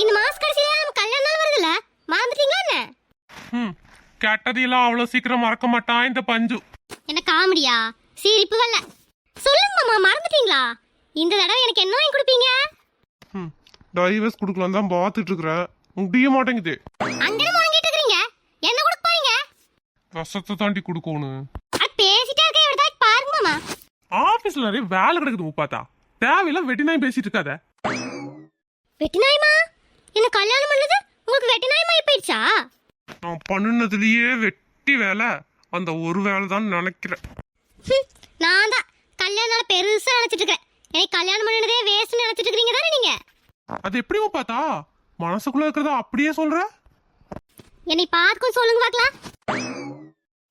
இந்த மாச கடைசியில நம்ம கல்யாண நாள் வருதுல்ல? மறந்துட்டீங்களா என்ன? ம் கெட்டதையெல்லாம் அவ்வளோ சீக்கிரம் மறக்க மாட்டான் இந்த பஞ்சு. என்ன காமெடியா? சிரிப்பு வரல சொல்லுங்க மாமா மறந்துட்டீங்களா? இந்த தடவை எனக்கு என்ன வாங்கி கொடுப்பீங்க? ம் டைவர்ஸ் கொடுக்கலாம் தான் பார்த்துட்டு இருக்கிறேன். முடிய மாட்டேங்குது. அங்கே வாங்கிட்டு இருக்கீங்க என்ன கொடுக்க போறீங்க? விஷத்தை தாண்டி கொடுக்கணும் அது பேசிட்டே இருக்க எவ்வளோ பாருங்க மாமா ஆஃபீஸில் நிறைய வேலை கிடக்குது முப்பாத்தா தேவையில்லாம் வெட்டி நாய் பேசிட்டு இருக்காத. வெட்டி நாயமா என்ன கல்யாணம் பண்ணது? உங்களுக்கு வெட்டி நாயமா போயிடுச்சா நான் பண்ணுனதுலயே வெட்டி வேலை. அந்த ஒரு வேலை தான் நினைக்கிறேன். நான் தான். கல்யாண நாள் பெருசா நினைச்சிட்டு இருக்கேன். எனக்கு கல்யாணம் பண்ணதே வேஸ்ட் நினைச்சிட்டு இருக்கீங்க தானே நீங்க? அது எப்படி முப்பாத்தா மனசுக்குள்ள இருக்கிறத அப்படியே சொல்ற? என்னை பார்த்துக்கும் சொல்லுங்க பார்க்கலாம்.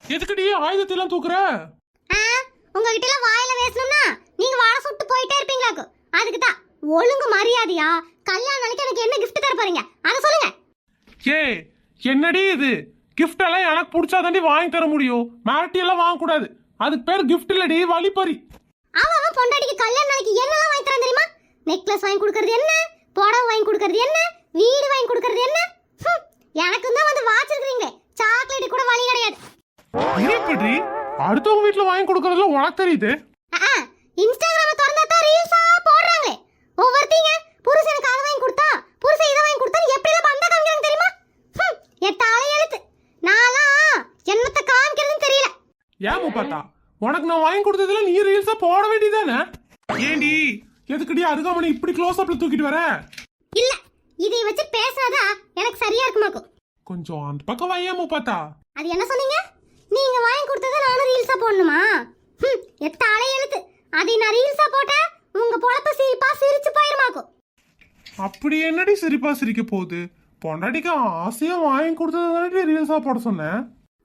எதுக்குடி ஆயுதத்தை எல்லாம் தூக்குற? ஆ உங்ககிட்ட எல்லாம் வாயில பேசணும்னா நீங்க வாழ சுட்டு போயிட்டே இருப்பீங்களாக்கு. அதுக்கு தான் ஒழுங்கு மரியாதையா கல்யாண நாளைக்கு எனக்கு என்ன gift தர போறீங்க? அதை சொல்லுங்க. ஏ என்னடி இது? gift எல்லாம் எனக்கு பிடிச்சாதாண்டி வாங்கி தர முடியும். மேரட்டி எல்லாம் வாங்கக்கூடாது அதுக்கு பேர் gift இல்லடி வழிப்பறி. அவன் அவன் பொண்டாட்டிக்கு கல்யாண நாளைக்கு என்னெல்லாம் வாங்கி தரான் தெரியுமா? நெக்லஸ் வாங்கி கொடுக்கறது என்ன? புடவை வாங்கி கொடுக்கறது என்ன? வீடு வாங்கி கொடுக்கறது என்ன? எனக்கு தான் வந்து வாட்ச் இருக்கிறீங்களே. சாக்லேட் கூட வழி கிடையாது. அடுத்தவங்க வீட்டுல வாங்கி கொடுக்கறதுல உனக்கு தெரியுது ஆ இன்ஸ்டாகிராம திறந்தா தான் ரீல்ஸா போடுறாங்களே ஒவ்வொருத்தீங்க புருஷனுக்கு அதை வாங்கி கொடுத்தா புருஷன் இதை வாங்கி கொடுத்தா எப்படி எல்லாம் பந்த காமிக்கிறாங்க தெரியுமா ஹம், என் தலை எழுத்து நான்லாம் என்னத்த காமிக்கிறதுன்னு தெரியல முப்பாத்தா உனக்கு நான் வாங்கி கொடுத்ததுல நீ ரீல்ஸா போட வேண்டியதானே ஏண்டி? எதுக்குடி அருகாமணி இப்படி க்ளோஸ் அப்ல தூக்கிட்டு வர? இல்ல இதை வச்சு பேசினாதா எனக்கு சரியா இருக்குமாக்கும் கொஞ்சம் அந்த பக்கம் வையா முப்பாத்தா அது என்ன சொன்னீங்க? நீங்க வாங்கி கொடுத்ததை நானும் ரீல்ஸா போடணுமா? ஹம், என் தலை எழுத்து. அதை நான் ரீல்ஸா போட்டேன் உங்க பொழப்பு சிரிப்பா சிரிச்சு போயிருமாக்கும் அப்படி என்னடி சிரிப்பா சிரிக்க போகுது? பொண்டாட்டிக்கு ஆசையா வாங்கி கொடுத்தது ரீல்ஸா போட சொன்னேன்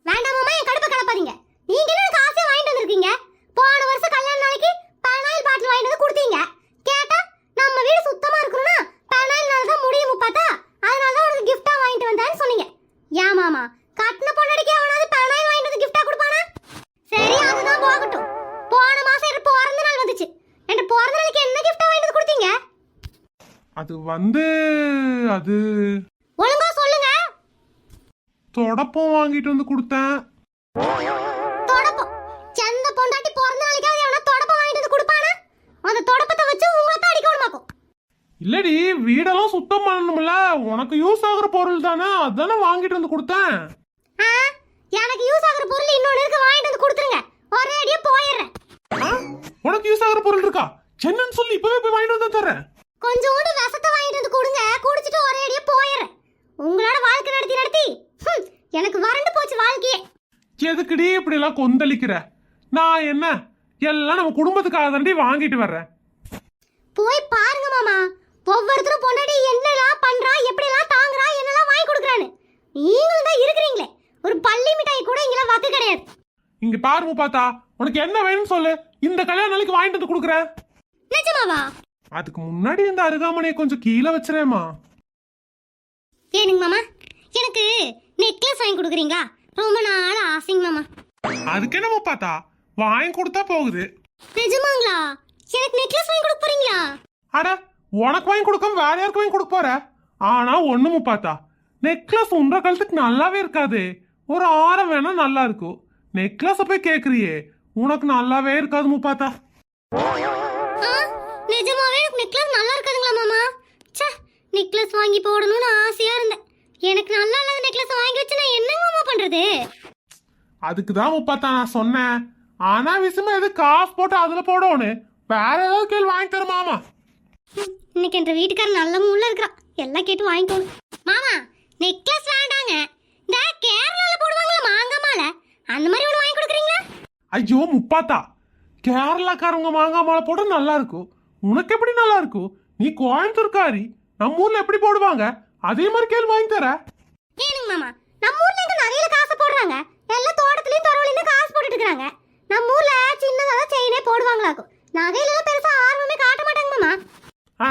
வேண்டாமாமா என் கடுப்பை கலப்பாதீங்க நீங்க என்ன எனக்கு ஆசையா வாங்கிட்டு வந்திருக்கீங்க போன வருஷம் கல்யாண நாளைக்கு பனாயில் பாட்டில் வாங்கிட்டு வந்து கொடுத்தீங்க கேட்டா நம்ம வீடு சுத்தமா இருக்கணும்னா பனாயில் நாள் தான் முடியும் பார்த்தா அதனால தான் உனக்கு கிஃப்டா வாங்கிட்டு வந்தேன்னு சொன்னீங்க ஏன் மாமா கட்டின பொண்ணடிக்கு அவனாவது பனாயில் வாங்கிட்டு வந்து கிஃப்டா கொடுப்பானா சரி அதுதான் போகட்டும் போன மாசம் எனக்கு பிறந்த நாள் வந்துச்சு என் பிறந்த நாளைக்கு என்ன கிஃப்டா வாங்கிட்டு வந்து கொடுத்தீங்க அது வந்து அது ஒழுங்கா சொல்லுங்க. தொடப்பம் வாங்கிட்டு வந்து கொடுத்தேன். தொடப்பம். செந்த பொண்டாட்டி பிறந்த நாளைக்காவது எவனா தொடப்பம் வாங்கிட்டு வந்து கொடுப்பானா? அந்த தொடப்பத்தை வச்சு உங்களை தான் அடிக்க விடமாக்கும் இல்லடி வீடெல்லாம் சுத்தம் பண்ணணும்ல. உனக்கு யூஸ் ஆகுற பொருள் தானே அதானே வாங்கிட்டு வந்து கொடுத்தேன். ஆ, எனக்கு யூஸ் ஆகுற பொருள் இன்னொன்னு இருக்கு வாங்கிட்டு வந்து கொடுத்துருங்க. ஒரே அடியா போயிடுறேன். ஆ? உனக்கு யூஸ் ஆகுற பொருள் இருக்கா? என்னன்னு சொல்லி இப்பவே போய் வாங்கிட்டு வந்து தர்றேன். கொஞ்சோண்டு விஷத்தை வாங்கிட்டு வந்து கொடுங்க. குடிச்சிட்டு ஒரே அடியா போயிடுறேன். உங்களோட வாழ்க்கை நடத்தி நடத்தி. எனக்கு வறண்டு போச்சு வாழ்க்கையே. எதுக்குடி இப்படி எல்லாம் கொந்தளிக்கிற? நான் என்ன? எல்லாம் நம்ம குடும்பத்துக்காக தாண்டி வாங்கிட்டு வர்றேன். போய் பாருங்க மாமா. ஒவ்வொருத்தரும் பொண்டாடி என்னெல்லாம் பண்றா எப்படிலாம் தாங்குறா என்னெல்லாம் வாங்கி கொடுக்குறான்னு. நீங்களும் தான் இருக்கிறீங்களே. ஒரு பள்ளி மிட்டாய் கூட இங்கெல்லாம் வக்கு கிடையாது. இங்க பாருங்க பார்த்தா உனக்கு என்ன வேணும்னு சொல்லு. இந்த கல்யாண நாளைக்கு வாங்கிட்டு வந்து கொடுக்குறேன். நிஜமாவா? அதுக்கு முன்னாடி இந்த அருகாமனையை கொஞ்சம் கீழே வச்சிரேம்மா. ஏனுங்க மாமா? எனக்கு நெக்லஸ் வாங்கி கொடுக்குறீங்களா ரொம்ப நாள் ஆசைங்க மாமா. அதுக்கு என்ன பார்த்தா வாங்கி கொடுத்தா போகுது. நிஜமாங்களா? எனக்கு நெக்லஸ் வாங்கி கொடுக்க போறீங்களா? அட உனக்கு வாங்கி கொடுக்காம வேற யாருக்கு வாங்கி கொடுக்க போற? ஆனா ஒண்ணுமு பார்த்தா நெக்லஸ் உன்ற கழுத்துக்கு நல்லாவே இருக்காது. ஒரு ஆரம் வேணா நல்லா இருக்கும். நெக்லஸ போய் கேக்குறியே உனக்கு நல்லாவே இருக்காது முப்பாத்தா நிஜமாவே எனக்கு நெக்லஸ் நல்லா இருக்காதுங்களா மாமா? ச்சே நெக்லஸ் வாங்கி போடணும்னு ஆசையா இருந்தேன். எனக்கு நல்லா இல்லாத நெக்லஸ் வாங்கி வச்சு நான் என்னங்க மாமா பண்றது? அதுக்கு தான் முப்பாத்தா நான் சொன்னேன். ஆனா விஷயமா எது காசு போட்டு அதுல போடணும் வேற ஏதாவது கேள்வி வாங்கி தருமாமா ம், இன்னைக்கு என்ற வீட்டுக்காரர் நல்ல மூல இருக்கிறான். எல்லாம் கேட்டு வாங்கிக்கோணும் மாமா நெக்லஸ் வேண்டாங்க. இந்த கேரளால போடுவாங்கல்ல மாங்காய் மாலை அந்த மாதிரி ஒன்று வாங்கி கொடுக்குறீங்களா? ஐயோ முப்பாத்தா. கேரளாக்காரவங்க மாங்காய் மாலை போட நல்லா இருக்கும். உனக்கு எப்படி நல்லா இருக்கும்? நீ கோயம்புத்தூர்காரி. நம்ம ஊர்ல எப்படி போடுவாங்க? அதே மாதிரி கேள்வி வாங்கி தர ஏனுங்க மாமா. நம்ம ஊர்ல எங்க நகையில காசு போடுறாங்க. எல்லாம் தோட்டத்துலயும் துறவுலையும் காசு போட்டுட்டு இருக்காங்க. நம்ம ஊர்ல சின்னதா செயினே போடுவாங்களாக்கும். நகையில எல்லாம் பெருசா ஆர்வமே காட்ட மாட்டாங்க மாமா. ஆ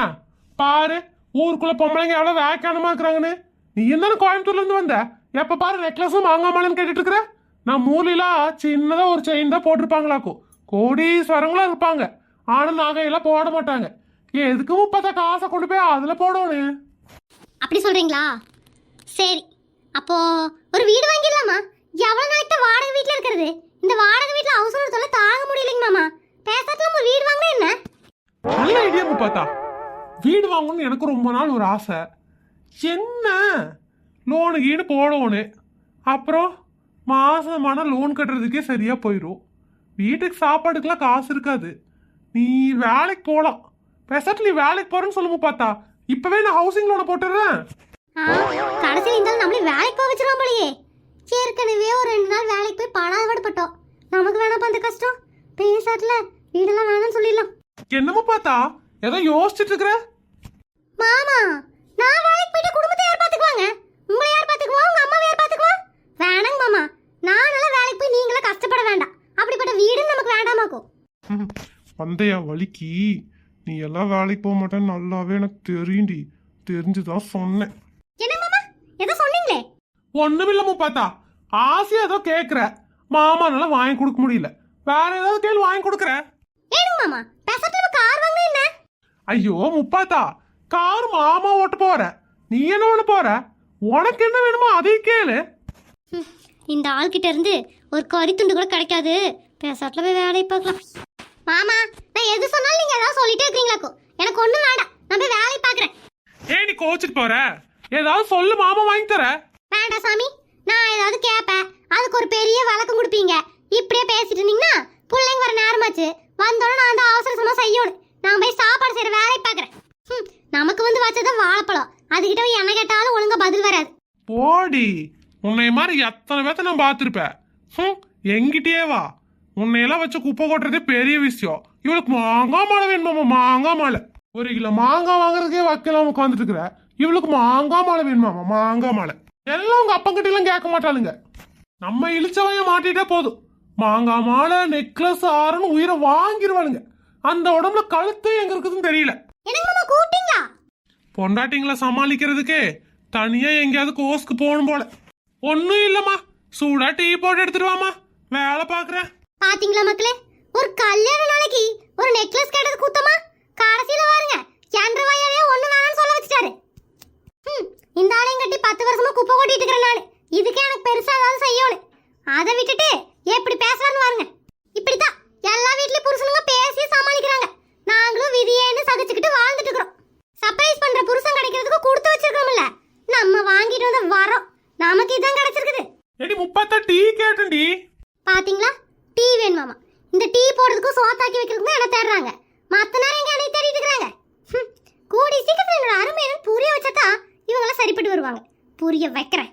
பாரு ஊருக்குள்ள பொம்பளைங்க எவ்வளவு வேக்கானமா இருக்கிறாங்கன்னு. நீ என்ன கோயம்புத்தூர்ல இருந்து வந்த? எப்ப பாரு நெக்லஸும் மாங்காய் மாலைன்னு கேட்டுட்டு இருக்கிற? நம்ம ஊர்லாம் சின்னதா ஒரு செயின் தான் போட்டிருப்பாங்களாக்கும். கோடீஸ்வரங்களும் இருப்பாங்க. ஆனா நகையெல்லாம் போட மாட்டாங்க. எதுக்கு முப்பத்த காசை கொண்டு போய் அதுல போடணும்? அப்படி சொல்றீங்களா? சரி அப்போ ஒரு வீடு வாங்கிடலாமா? எவ்வளவு நாளைக்கு வாடகை வீட்ல இருக்கிறது. இந்த வாடகை வீட்ல அவசர தொல்லை தாங்க முடியலைங்க மாமா. பேசாட்டுல ஒரு வீடு வாங்கினா என்ன? நல்ல ஐடியா பார்த்தா வீடு வாங்கணும்னு எனக்கு ரொம்ப நாள் ஒரு ஆசை. என்ன? லோனு கீடு போடணும். அப்புறம் மாசமான லோன் கட்டுறதுக்கே சரியா போயிடும் வீட்டுக்கு சாப்பாடுக்கெல்லாம் காசு இருக்காது. நீ வேலைக்கு போகலாம் பேசாட்டு நீ வேலைக்கு போறேன்னு சொல்லுங்க பார்த்தா இப்பவே நான் ஹவுசிங் லோனை போட்டுறேன் ஆ, கடைசியில் இருந்தாலும் நம்மளே வேலைக்கு போக வச்சிருவோம் போலயே. ஏற்கனவே ஒரு ரெண்டு நாள் வேலைக்கு போய் படாதபடுப்பட்டோம் நமக்கு வேணாப்பா அந்த கஷ்டம். பேசாட்டுல வீடெல்லாம் வேணாம்னு சொல்லிடலாம். என்னமோ பார்த்தா ஏதோ யோசிச்சுட்டு இருக்கிற? மாமா நான் வேலைக்கு போயிட்டு குடும்பத்தை யார் பாத்துக்குவாங்க உங்களை யார் பாத்துக்குவா உங்க அம்மாவை யார் பாத்துக்குவா வேணாங்க மாமா நான் நல்லா வேலைக்கு போய் நீங்களே கஷ்டப்பட வேண்டாம் அப்படிப்பட்ட வீடு நமக்கு வேண்டாமாக்கும் வந்தையா வலிக்கு. நீ எல்லாம் வேலைக்கு போக மாட்டேன்னு நல்லாவே எனக்கு தெரியுண்டி தெரிஞ்சுதான் சொன்னேன். என்ன மாமா? ஏதோ சொன்னீங்களே? ஒண்ணுமில்லமோ பார்த்தா ஆசையா ஏதோ கேக்குற. மாமானால வாங்கி கொடுக்க முடியல. வேற ஏதாவது கேள்வி வாங்கி கொடுக்குற? ஏனுங்க மாமா? நம்ம கார் என்ன? ஐயோ முப்பாத்தா. கார் மாமா ஓட்ட போற. நீ என்ன பண்ண போற? உனக்கு என்ன வேணுமோ அதையும் கேளு. இந்த ஆள்கிட்ட இருந்து ஒரு கறி துண்டு கூட கிடைக்காது. பேசாட்டுல போய் வேலையை பார்க்கலாம். மாமா நான் எது சொன்னாலும் நீங்க ஏதாவது சொல்லிட்டே இருக்கீங்களாக்கும் எனக்கு ஒண்ணும் வேண்டாம். நான் போய் வேலையை பார்க்கறேன். ஏன் நீ கோச்சிட்டு போற? ஏதாவது சொல்லு மாமா வாங்கி தர. வேண்டாம் சாமி. நான் ஏதாவது கேட்பேன் அதுக்கு ஒரு பெரிய வழக்கம் கொடுப்பீங்க. இப்படியே பேசிட்டு இருந்தீங்கன்னா பிள்ளைங்க வர நேரமாச்சு. வந்தோடனே நான் அந்த அவசரமா செய்யணும். நான் போய் சாப்பாடு செய்யற வேலையை பார்க்கறேன். ம், நமக்கு வந்து வச்சது வாழைப்பழம். அதுகிட்ட என்ன கேட்டாலும் ஒழுங்கா பதில் வராது. போடி. உன்னை மாதிரி எத்தனை பேத்த நான் பார்த்துருப்பேன். ஹம், எங்கிட்டயே வா. உன்னையெல்லாம் வச்சு குப்பை கொட்டுறதே பெரிய விஷயம். இவளுக்கு மாங்காய் மாலை வேணுமாமா மாங்காய் மாலை. ஒரு கிலோ மாங்காய் வாங்குறதுக்கே வக்கலாம் உட்காந்துட்டு இருக்கிற இவளுக்கு மாங்காய் மாலை வேணுமாமா மாங்காய் மாலை. எல்லாம் உங்க அப்பங்கிட்ட எல்லாம் கேட்க மாட்டாளுங்க. நம்ம இழிச்சவைய மாட்டிட்டா போதும். மாங்காய் மாலை நெக்லஸ் ஆறுன்னு உயிரை வாங்கிடுவாளுங்க அந்த உடம்புல கழுத்து எங்க இருக்குதுன்னு தெரியல. பொண்டாட்டிங்களை சமாளிக்கிறதுக்கே தனியா எங்கேயாவது கோஸ்க்கு போகணும் போல. ஒன்றும் இல்லைம்மா. சூடா டீ போட்டு எடுத்துட்டு வேலை பார்க்குறேன். பாத்தீங்களா மக்களே? ஒரு கல்யாண நாளைக்கு ஒரு நெக்லஸ் கேட்டது குத்தமா? கடைசியில பாருங்க என்ற வயலே ஒண்ணு வேணாம்னு சொல்ல வச்சுட்டாரு. இந்த ஆளையும் கட்டி பத்து வருஷமா குப்பை கொட்டிட்டு இருக்கிறேன் நானு. இதுக்கே எனக்கு பெருசா ஏதாவது செய்யணும். அதை விட்டுட்டு எப்படி பேசுறான்னு பாருங்க. இப்படித்தான் எல்லா வீட்லயும் புருஷனுங்க பேசி சமாளிக்கிறாங்க. நாங்களும் விதியேன்னு சகிச்சுக்கிட்டு வாழ்ந்துட்டு இருக்கிறோம். சர்ப்ரைஸ் பண்ற புருஷன் கிடைக்கிறதுக்கு கொடுத்து வச்சிருக்கோம்ல நம்ம வாங்கிட்டு வந்த வரோம் நமக்கு இதான் கிடைச்சிருக்குது. எடி முப்பத்தா டீ கேட்டேன்டி பாத்தீங்களா? டீ வேணுமாமா. இந்த டீ போடுறதுக்கும் சோத்தாக்கி வைக்கிறதுக்கும் என்ன தேடுறாங்க? மற்ற நேரம் எங்கே என்னை தேடிட்டு இருக்கிறாங்க? கூடி சீக்கிரத்தில் என்னோட அருமை என்னன்னு புரிய வச்சா தான் இவங்களாம் சரிப்பட்டு வருவாங்க. புரிய வைக்கிறேன்.